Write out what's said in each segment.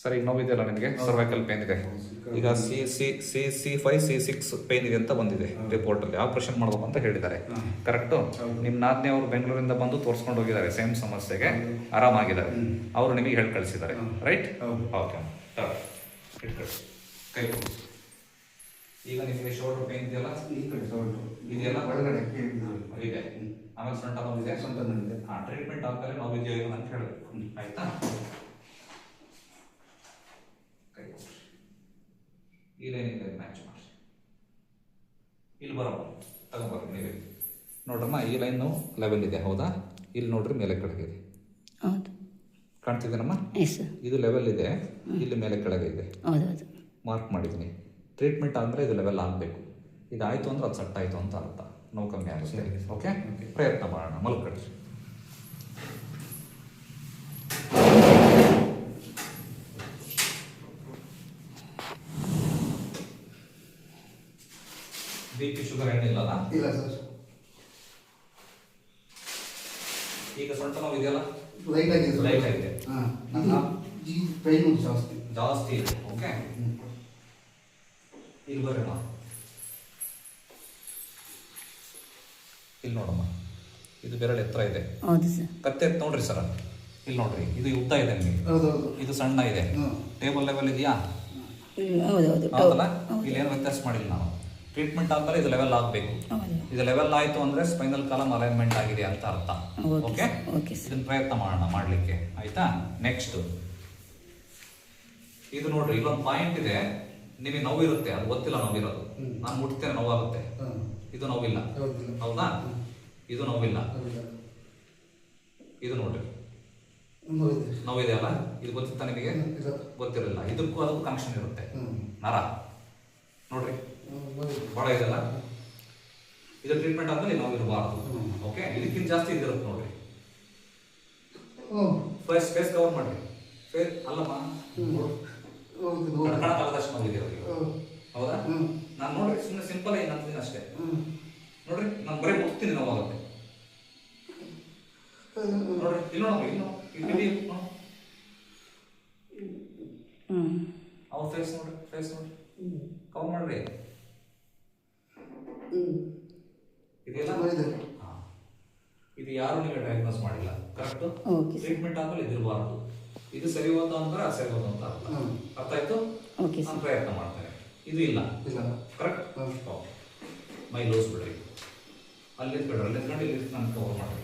Sir ಈಗ ನೋವಿದೆಯಲ್ಲ ನಿಮಗೆ? Cervical pain ಇದೆ. ಈಗ C C C C five C six pain ಇದೆ ಅಂತ ಬಂದಿದೆ ರಿಪೋರ್ಟ್ ಅಲ್ಲಿ. ಆಪರೇಷನ್ ಮಾಡಬೇಕು ಅಂತ ಹೇಳಿದ್ದಾರೆ. ಕರೆಕ್ಟು ನಿಮ್ಮ ನಾದ್ನಿ ಅವರು ಬೆಂಗಳೂರಿಂದ ಬಂದು ತೋರಿಸ್ಕೊಂಡು ಹೋಗಿದ್ದಾರೆ ಸೇಮ್ ಸಮಸ್ಯೆಗೆ. ಆರಾಮಾಗಿದ್ದಾರೆ. ಅವರು ನಿಮಗೆ ಹೇಳಿ ಕಳಿಸಿದ್ದಾರೆ. ರೈಟ್. ಓಕೆ ಕೈ ಈಗ ನಿಮಗೆ ಶೋಲ್ಡರ್ ಪೇನ್ ಇದೆಯಲ್ಲ? ಇದೆಯಲ್ಲ? ಒಳಗಡೆ ಇದೆ ಆಮೇಲೆ ಸೊಂಟ ನೋವಿದೆ ಸೊಂಟ ನೋವಿದೆ. ಹಾಂ ಟ್ರೀಟ್ಮೆಂಟ್ ಆದ್ಮೇಲೆ ನೋವಿದೆಯೋ ಅಂತ ಹೇಳಬೇಕು. ಆಯ್ತಾ ಕೈ ಕೊಡ್ರಿ. ಈ ಲೈನಿಂದ ಮ್ಯಾಚ್ ಮಾಡಿ ಇಲ್ಲಿ ಬರೋಣ ತಗೊಂಬರ್ರಿ ನೀವೇ ನೋಡ್ರಮ್ಮ ಈ ಲೈನು ಲೆವೆಲ್ ಇದೆ ಹೌದಾ? ಇಲ್ಲಿ ನೋಡ್ರಿ ಮೇಲೆ ಕೆಳಗೆ ಇದೆ. ಹೌದು. ಕಾಣ್ತಿದ್ದೇನಮ್ಮ ಎಸ್ ಇದು ಲೆವೆಲ್ ಇದೆ ಇಲ್ಲಿ ಮೇಲೆ ಕೆಳಗೆ ಇದೆ. ಹೌದು ಹೌದು. ಮಾರ್ಕ್ ಮಾಡಿದ್ದೀನಿ. ಟ್ರೀಟ್ಮೆಂಟ್ ಅಂದರೆ ಇದು ಲೆವೆಲ್ ಆಗಬೇಕು. ಇದಾಯಿತು ಅಂದ್ರೆ ಅದು ಸಟ್ ಆಯಿತು ಅಂತ ಅರ್ಥ. ನೋವು ಕಮ್ಮಿ ಆಗುತ್ತೆ. ಓಕೆ ಪ್ರಯತ್ನ ಮಾಡೋಣ ಮಲ್ಕಡ್ರಿ ಇಲ್ಲ ಸರ್ ಈಗ ಸೊಂಟ ನೋವು ಇದೆಯಲ್ಲ? ಲೈಟ್ ಆಗಿದೆ ಸರ್ ಲೈಟ್ ಆಗಿದೆ. ಹಾಂ ನನ್ನ- ಈ ಪೈನ್ ಜಾಸ್ತಿ. ಜಾಸ್ತಿ ಇದೆ. ಓಕೆ. ಇಲ್ಲಿ ಬರೋಣ. ಇಲ್ಲಿ ನೋಡಮ್ಮ. ಇದು ಬೆರಳು ಎತ್ತರ ಇದೆ. ಹೌದು ಸರ್ ಕತ್ತೆ ಎತ್ತ್ ನೋಡ್ರಿ ಸರ. ಇಲ್ಲಿ ನೋಡ್ರಿ. ಇದು ಉದ್ದ ಇದೆ ನಿಮಗೆ. ಇದು ಸಣ್ಣ ಇದೆ. ಟೇಬಲ್ ಲೆವೆಲ್ ಇದೆಯಾ? ಹ್ಮ್, ಹೌದು ಹೌದು ಹೌದಲ್ಲ? ಹೌದು. ಇಲ್ಲಿ ಏನು ವ್ಯತ್ಯಾಸ ಮಾಡಿಲ್ಲ ನಾವು? ಟ್ರೀಟ್ಮೆಂಟ್ ಆದ್ಮೇಲೆ ಇದು ಲೆವೆಲ್ ಆಗಬೇಕು. ಇದು ಲೆವೆಲ್ ಆಯಿತು ಅಂದ್ರೆ ಸ್ಪೈನಲ್ ಕಾಲಮ್ ಅಲೈನ್ಮೆಂಟ್ ಆಗಿದೆ ಅಂತ ಅರ್ಥ. ಓಕೆ ಇದನ್ನ ಪ್ರಯತ್ನ ಮಾಡೋಣ ಮಾಡ್ಲಿಕ್ಕೆ. ಆಯ್ತಾ? ನೆಕ್ಸ್ಟ್ ಇದು ನೋಡ್ರಿ ಇಲ್ಲೊಂದು ಪಾಯಿಂಟ್ ಇದೆ. ನಿಮಗೆ ನೋವಿರುತ್ತೆ ಅದು ಗೊತ್ತಿಲ್ಲ ನೋವಿರೋದು. ನಾನು ಮುಟ್ತೇನೆ ನೋವಾಗುತ್ತೆ. ಇದು ನೋವಿಲ್ಲ. ಹೌದಾ? ಇದು ನೋವಿಲ್ಲ. ಇದು ನೋಡ್ರಿ. ನೋವಿದೆ. ಅಲ್ಲ? ಇದು ಗೊತ್ತಿತ್ತ ನಿಮಗೆ? ಗೊತ್ತಿರಲಿಲ್ಲ. ಇದಕ್ಕೂ ಅದಕ್ಕೂ ಕನೆಕ್ಷನ್ ಇರುತ್ತೆ. ನರ. ನೋಡ್ರಿ. ಬಹಳ ಇದೆಲ್ಲ. ಇದು ಟ್ರೀಟ್ಮೆಂಟ್ ಆದ್ಮೇಲೆ ನಾವು ಇರಬಾರ್ದು. ಓಕೆ ಇದಕ್ಕಿಂತ ಜಾಸ್ತಿ ಇದಿರುತ್ತೆ ನೋಡ್ರಿ. ಫಸ್ಟ್ ಫೇಸ್ ಫೇಸ್ ಕವರ್ ಮಾಡ್ರಿ. ಫೇಸ್ ಅಲ್ಲಮ್ಮ. ನೋಡಿ. ಹೌದು, ಹೌದು. ಕಣಕಣಕ್ಕಾಗದಷ್ಟು ನೋವಿದೆ ಅವರಿಗೆ ಹೌದಾ. ನಾನು ನೋಡ್ರಿ ಸುಮ್ಮನೆ ಸಿಂಪಲ್ ಆಗಿ ಅಂತೀನಿ ಅಷ್ಟೇ. ನೋಡಿ ನೋಡ್ರಿ ನಾನು ಬರೀ ಮುಟ್ತೀನಿ ನೋವಾಗುತ್ತೆ. ನೋಡ್ರಿ ಇಲ್ಲಿ ನೋಡಮ್ಮ ನೋಡು. ಇಲ್ಲಿ ಇಲ್ಲಿ ನೋಡು. ಹ್ಞೂ ಅವ್ರ ಫೇಸ್ ನೋಡ್ರಿ ಫೇಸ್ ನೋಡ್ರಿ ಹ್ಮ್. ಕವರ್ ಮಾಡ್ರಿ ಹ್ಮ್. ಇದೆಲ್ಲ. ಇದು. ಯಾರು ನಿಮಗೆ ಡಯಾಗ್ನೋಸ್ ಮಾಡಿಲ್ಲ? ಕರೆಕ್ಟ್ ಟ್ರೀಟ್ಮೆಂಟ್ ಆದ್ಮೇಲೆ ಇದಿರಬಾರ್ದು. ಇದು ಸರಿ ಹೋದ ಅಂದ್ರೆ ಸರಿ ಹೋದ ಅಂತ ಅರ್ಥ. ಅರ್ಥ ಆಯ್ತು? ನಾನು ಪ್ರಯತ್ನ ಮಾಡ್ತಾರೆ ಇದು ಇಲ್ಲ. ಇಲ್ಲ. ಕರೆಕ್ಟ್ ಮೈ ಲೋಸ್ ಬಿಡ್ರಿ ಅಲ್ಲಿ ಬಿಡ್ರಿ. ಅಲ್ಲಿ ನಿಂತ್ಕೊಂಡು ಇಲ್ಲಿ ನಾನು ಕವರ್ ಮಾಡ್ರಿ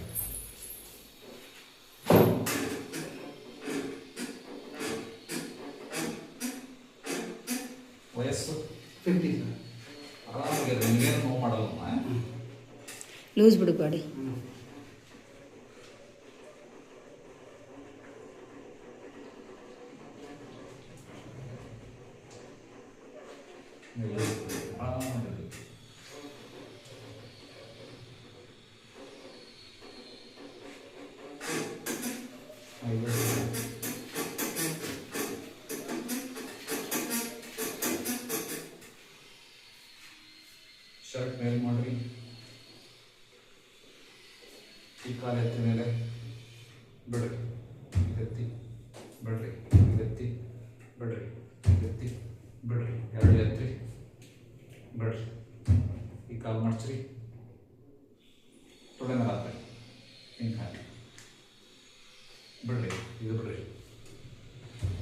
ಲೂಸ್ ಬಿಡಬೇಡಿ ಹ್ಮ್. ನೀವು 3 ತೊಡೆ ಮೇಲೆ ಹಾಕ್ಬೇಕು ಹಿಂಗೆ ಹಾಕಿ ಬಿಡ್ರಿ ಇದು ಬಿಡ್ರಿ.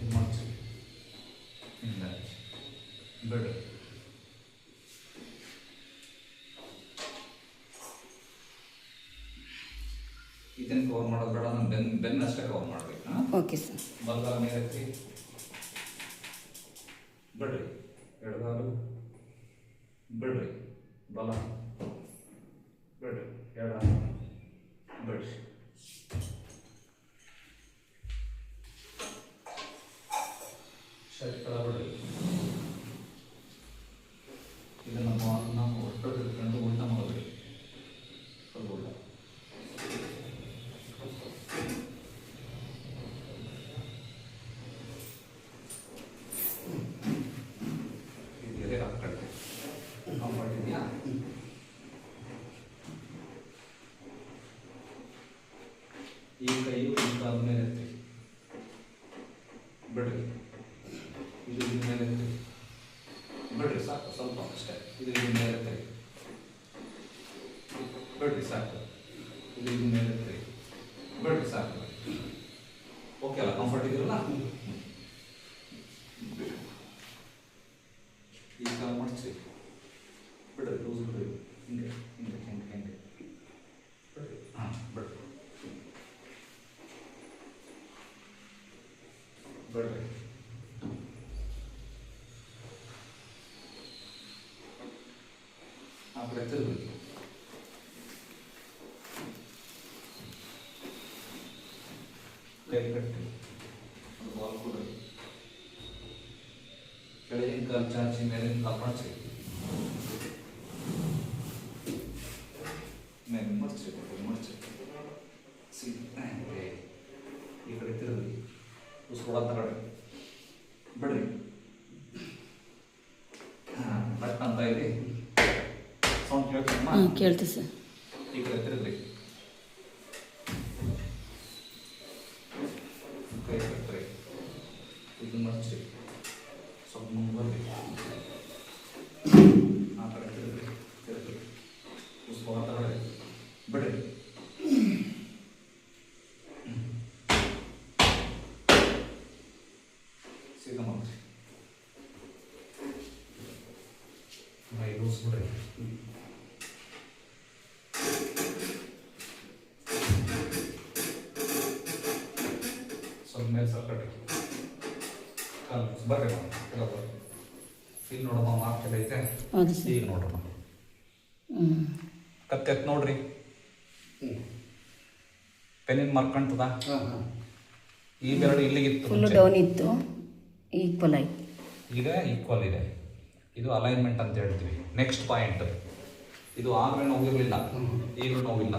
ಇದು ಮಾಡ್ತೀರಿ ಹಿಂಗೆ ಬಿಡ್ರಿ. ಇದನ್ನ ಕವರ್ ಮಾಡೋದು ಬೇಡ ನಾನು ಬೆನ್ ಬೆನ್ನಷ್ಟೇ ಕವರ್ ಮಾಡಬೇಕು ಓಕೆ ಸರ್ ಬಲ್ಗಾಲ ಮೇಲೆ ಎತ್ತಿ ಬಿಡ್ರಿ ಎಡಗಾಲು. ಬಿಡ್ರಿ ಬಲ. ಈ ಕೈಯು ಮುಂತಾದ ಮೇಲೆ ಇರುತ್ತೆ ಬಿಡ್ರಿ. ಇದು ಇದ್ರ ಮೇಲೆ ಎತ್ತಿ ಬಿಡ್ರಿ, ಸಾಕು, ಸ್ವಲ್ಪ ಅಷ್ಟೇ. ಇದು ಇದ್ರ ಮೇಲೆ ಎತ್ತಿ ಬಿಡ್ರಿ, ಸಾಕು. ಇದು ಇದ್ರ ಮೇಲೆ ಎತ್ತಿ ಬಿಡ್ರಿ, ಸಾಕು. ಓಕೆ ಅಲ್ಲ ಕಂಫರ್ಟ್ ಇದೆಯಲ್ಲ ಆ ಕಡೆ ತಿರುಗಿ ಕೈ ಕಟ್ಟಿ ಒಂದು ಬಾಲ್ ಕೊಡ್ರಿ ಕೆಳಗಿನ ಕಾಲು ಚಾಚಿ ಮೇಲಿನ ಕಾಲು ಮಡಚಿ ಮೇಲೆ ಮಡಚಿ ಮಡಚಿ ಸಿ ಇದೆ. ಈ ಕಡೆ ತಿರುಗಿ ಉಸ್ಕೊಳ ತಗೊಳ್ಳಿ ಬಿಡ್ರಿ ಹಾಂ ಬಟ್ ಅಂತ ಇದೆ ಸೌಂಡ್ ಕೇಳ್ತಮ್ಮ ಹಾಂ ಕೇಳ್ತೆ ಸರ್. ಈ ಕಡೆ ತಿರುಗ್ರಿ ಕೈ ಕಟ್ರಿ ಇದು ಮಡಚಿ ಸ್ವಲ್ಪ ಮುಂದೆ ಬರ್ರಿ ಆ ಕಡೆ ತಿರುಗ್ರಿ ತಿರುಗ್ರಿ ಉಸ್ಕೊಳ ತಗೊಳ್ಳಿ ಬಿಡ್ರಿ ಬರ್ರಿ ಕೆಳಗೆ ಬರ್ರಿ. ಇಲ್ಲಿ ನೋಡಮ್ಮ ಮಾರ್ಕ್ ಎಲ್ಲ ಐತೆ. ಈಗ ನೋಡ್ರಮ್ಮ. ಹ್ಞೂ ಕತ್ತೆತ್ ನೋಡ್ರಿ. ಪೆನ್ನಿನ ಮಾರ್ಕ್ ಕಾಣ್ತದ? ಈ ಬೆರಡು ಇಲ್ಲಿಗಿತ್ತು ಫುಲ್ ಡೌನ್ ಇತ್ತು. ಈಕ್ವಲ್ ಆಯ್ತು. ಈಗ ಈಕ್ವಲ್ ಇದೆ. ಇದು ಅಲೈನ್ಮೆಂಟ್ ಅಂತ ಹೇಳ್ತೀವಿ. ನೆಕ್ಸ್ಟ್ ಪಾಯಿಂಟ್ ಇದು ಆಗಲೇ ನೋವಿರಲಿಲ್ಲ. ಈಗಲೂ ನೋವಿಲ್ಲ.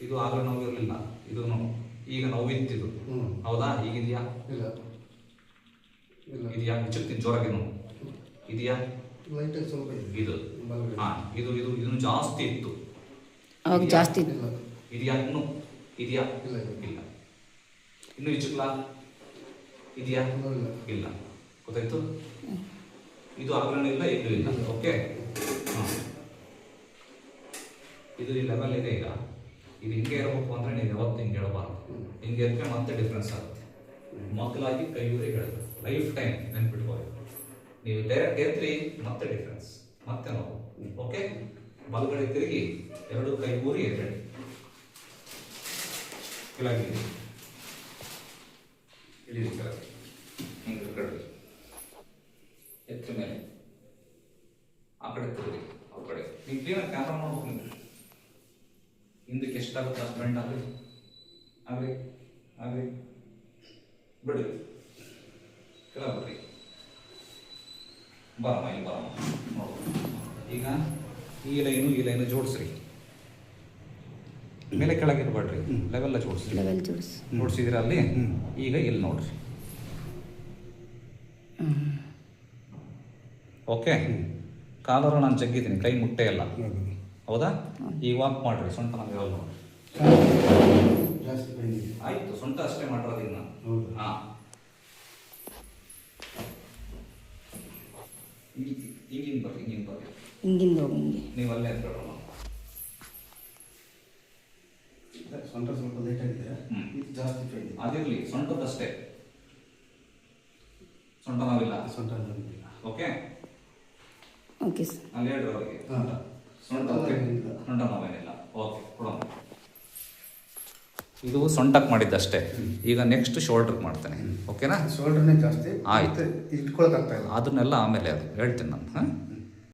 ಇದು ಆಗಲೇ ನೋವಿರಲಿಲ್ಲ. ಇದು ನೋವು. ಈಗ ನೋವಿತ್ತಿದು. ಹ್ಞೂ ಹೌದಾ? ಈಗಿದೆಯಾ? ಇಲ್ಲ. ಇದೆಯಾ ಚಿಕ್ಕ ಜೋರಾಗಿ ನೋವು ಇದೆಯಾ ಇದು. ಹಾ ಇದು ಇದು ಇದನ್ನು ಜಾಸ್ತಿ ಇತ್ತು. ಅವಾಗ ಜಾಸ್ತಿ ಇತ್ತು ಇದೆಯಾ ಇನ್ನು ಇದೆಯಾ ಇಲ್ಲ ಇಲ್ಲ. ಇನ್ನು ಇಚ್ಚಕ್ಲಾ ಇದೆಯಾ ಇಲ್ಲ. ಇಲ್ಲ. ಗೊತ್ತಾಯ್ತು? ಇದು ಆಗ್ಲೂ ಇಲ್ಲ ಇದು ಇಲ್ಲ. ಓಕೆ? ಹಾಂ. ಇದು ಈ ಲೆವೆಲ್ ಇದೆ ಈಗ. ಇದು ಹಿಂಗೆ ಇರಬೇಕು ಅಂದ್ರೆ ನೀವು ಯಾವತ್ತು ಹಿಂಗೆ ಹೇಳಬಾರ್ದು ಹಿಂಗೆ ಇರ್ಕೆ ಮತ್ತೆ ಡಿಫ್ರೆನ್ಸ್ ಆಗುತ್ತೆ. ಮಕ್ಕಳಾಗಿ ಕೈಯೂರಿ ಹೇಳಿದ್ರು ಲೈಫ್ ಟೈಮ್ ನೆನ್ಪಿಟ್ಕೋಬೇಕು ನೀವು ಡೈರೆಕ್ಟ್ ಎತ್ರಿ ಮತ್ತೆ ಡಿಫ್ರೆನ್ಸ್ ಮತ್ತೆ ನೋವು. ಓಕೆ ಬಲಗಡೆ ತಿರುಗಿ, ಎರಡು ಕೈ ಊರಿ ಎದ್ದೇಳಿ ಕೆಳಗೆ ಇಳಿ. ಇಳಿರಿ ಕೆಳಗೆ. ಹಿಂಗೆ ಎತ್ತರ ಮೇಲೆ. ಆ ಕಡೆ ತಿರುಗಿ, ಆ ಕಡೆ. ನೀವು ಕ್ಲೀನಾಗಿ ಕ್ಯಾಮ್ರಾ ಮಾಡ್ಬೇಕು ನೀವು. ಹಿಂದಕ್ಕೆ ಎಷ್ಟಾಗುತ್ತೆ? ಅಷ್ಟು ಬೆಂಡ್ ಆಗಲಿ. ಆಗಲಿ ಆಗಲಿ. ಬಿಡಿ. ಕೆಳಬಿಡ್ರಿ ಬರಮ್ಮ ಇಲ್ಲಿ ಬರಮ್ಮ. ನೋಡು. ಈಗ ಈ ಲೈನು ಈ ಲೈನು ಜೋಡಿಸ್ರಿ. ಮೇಲೆ ಕೆಳಗಿರ್ಬೇಡ್ರಿ ಲೆವೆಲ್ಲ ಜೋಡಿಸ್ರಿ. ಲೆವೆಲ್ ಜೋಡಿಸಿ. ನೋಡ್ಸಿದಿರ ಅಲ್ಲಿ ಈಗ ಇಲ್ಲಿ ನೋಡ್ರಿ. ಓಕೆ ಕಾಲರು ನಾನು ಜಗ್ಗಿದ್ದೀನಿ. ಕೈ ಮುಟ್ಟೆ ಇಲ್ಲ. ಹೌದಾ? ಈಗ ವಾಕ್ ಮಾಡ್ರಿ. ಸೊಂಟ ನಾವು ಇರಲ್ಲ ನೋಡ್ರಿ. ಆಯ್ತು. ಸೊಂಟ ಅಷ್ಟೇ ಮಾಡಿರೋದು ಇನ್ನು. ಹಾ. ಹಿಂಗಿನ್ ಬರ್ರಿ ಹಿಂಗಿನ್ ಬರ್ರಿ. ಹಿಂಗಿಂದ ಹೋಗಿ ಹಿಂಗೆ. ನೀವು ಅಲ್ಲೇ ಅಂತ ಹೇಳೋಣ ಸೊಂಟ ಸ್ವಲ್ಪ ಲೇಟ್ ಆಗಿದೆ. ಇದು ಜಾಸ್ತಿ ಇದೆ. ಅದಿರ್ಲಿ ಸೊಂಟದಷ್ಟೇ ಸೊಂಟ ನಾವಿಲ್ಲ. ಸೊಂಟ ಬಂದಿಲ್ಲ ಓಕೆ ಓಕೆ ಸರ್ ಅಲ್ಲಿ ಹೇಳ್ರಿ ಅವರಿಗೆ. ಸೊಂಟ. ಸೊಂಟ ನೋವೇನಿಲ್ಲ ಓಕೆ ಕೊಡೋಣ ಇದು ಸೊಂಟಕ್ಕೆ ಮಾಡಿದ್ದಷ್ಟೇ. ಈಗ ನೆಕ್ಸ್ಟ್ ಶೋಲ್ಡರ್ ಮಾಡ್ತೇನೆ. ಓಕೆನಾ ಶೋಲ್ಡರ್ನೇ ಜಾಸ್ತಿ. ಆಯ್ತು. ಮತ್ತೆ ಇಲ್ಲ. ಅದನ್ನೆಲ್ಲ ಆಮೇಲೆ ಅದು ಹೇಳ್ತೀನಿ ನಾನು. ಹಾಂ.